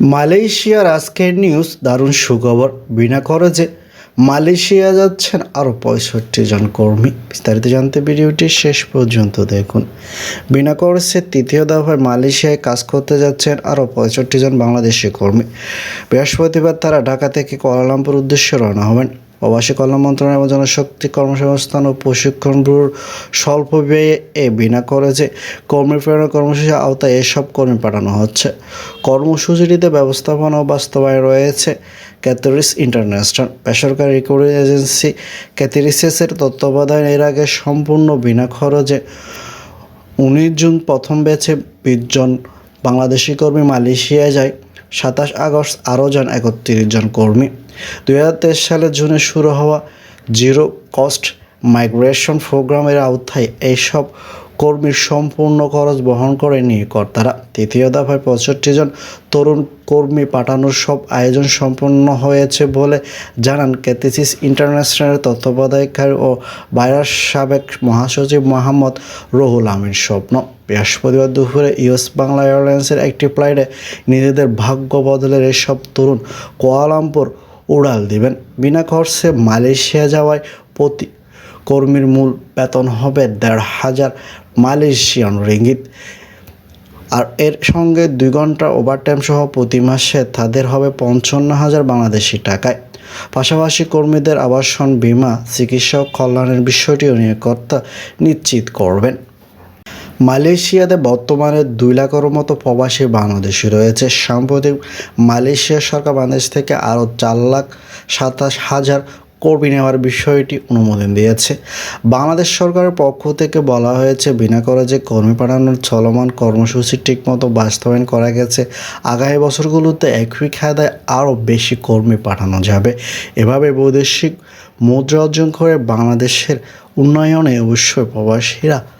মালয়েশিয়ার আজকের নিউজ, দারুণ সুখবর। বিনা খরচে মালয়েশিয়া যাচ্ছেন আরও পঁয়ষট্টি জন কর্মী। বিস্তারিত জানতে ভিডিওটি শেষ পর্যন্ত দেখুন। বিনা খরচে তৃতীয় দফায় মালয়েশিয়ায় কাজ করতে যাচ্ছেন আরও পঁয়ষট্টি জন বাংলাদেশি কর্মী। বৃহস্পতিবার তারা ঢাকা থেকে কুয়ালালামপুর উদ্দেশ্যে রওনা হবেন। প্রবাসী কল্যাণ মন্ত্রণালয় এবং জনশক্তি কর্মসংস্থান ও প্রশিক্ষণ ব্যুরোর স্বল্প ব্যয়ে এ বিনা খরচে কর্মী প্রেরণা কর্মসূচির আওতায় এসব কর্মী পাঠানো হচ্ছে। কর্মসূচিটিতে ব্যবস্থাপনা ও বাস্তবায়ন রয়েছে ক্যাথরিস ইন্টারন্যাশনাল। বেসরকারি রিকভারি এজেন্সি ক্যাথরিসেসের তত্ত্বাবধানে এর আগে সম্পূর্ণ বিনা খরচে উনিশ জুন প্রথম ব্যাচে বিশজন বাংলাদেশি কর্মী মালয়েশিয়ায় যায়। সাতাশ আগস্ট আরও যান একত্রিশ জন কর্মী। দুই হাজার তেইশ সালের জুনে শুরু হওয়া জিরো কস্ট মাইগ্রেশন প্রোগ্রামের আওতায় এইসব কর্মীর সম্পূর্ণ খরচ বহন করে নিয়োগকর্তারা তৃতীয় দফায় পঁয়ষট্টি জন তরুণ কর্মী পাঠানোর সব আয়োজন সম্পন্ন হয়েছে বলে জানান ক্যাথিসিস ইন্টারন্যাশনালের তত্ত্বাবধায়কারী ও ভাইরাস সাবেক মহাসচিব মোহাম্মদ রহুল আমিন স্বপ্ন। বৃহস্পতিবার দুপুরে ইউএস বাংলা এয়ারলাইন্সের একটি ফ্লাইটে নিজেদের ভাগ্য বদলের এসব তরুণ কোয়ালামপুর উড়াল দিবেন। বিনা খরচে মালয়েশিয়া যাওয়ায় প্রতি কর্মীর মূল বেতন হবে দেড় হাজার মালয়েশিয়ান রিঙ্গিত। আর এর সঙ্গে দুই ঘণ্টা ওভারটাইম সহ প্রতি মাসে তাদের হবে পঞ্চান্ন হাজার বাংলাদেশি টাকায়। পাশাপাশি কর্মীদের আবাসন, বীমা, চিকিৎসক কল্যাণের বিষয়টিও নিয়োগকর্তা নিশ্চিত করবেন। মালয়েশিয়াতে বর্তমানে দুই লাখের মতো প্রবাসী বাংলাদেশি রয়েছে। সাম্প্রতিক মালয়েশিয়া সরকার বাংলাদেশ থেকে আরও চার লাখ সাতাশ হাজার কর্মী নেওয়ার বিষয়টি অনুমোদন দিয়েছে। বাংলাদেশ সরকারের পক্ষ থেকে বলা হয়েছে, বিনা খরচে কর্মী পাঠানোর চলমান কর্মসূচি ঠিকমতো বাস্তবায়ন করা গেছে। আগামী বছরগুলোতে একই খাদায় আরও বেশি কর্মী পাঠানো যাবে। এভাবে বৈদেশিক মুদ্রা অর্জন করে বাংলাদেশের উন্নয়নে অবশ্যই প্রবাসীরা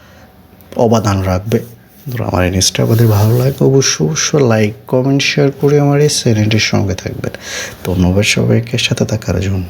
অবদান রাখবে। আমার এই নিউজটা আপনাদের ভালো লাগে অবশ্যই অবশ্যই লাইক কমেন্ট শেয়ার করে আমার এই চ্যানেলটির সঙ্গে থাকবেন। ধন্যবাদ সবাইকে, সাথে থাকার জন্য।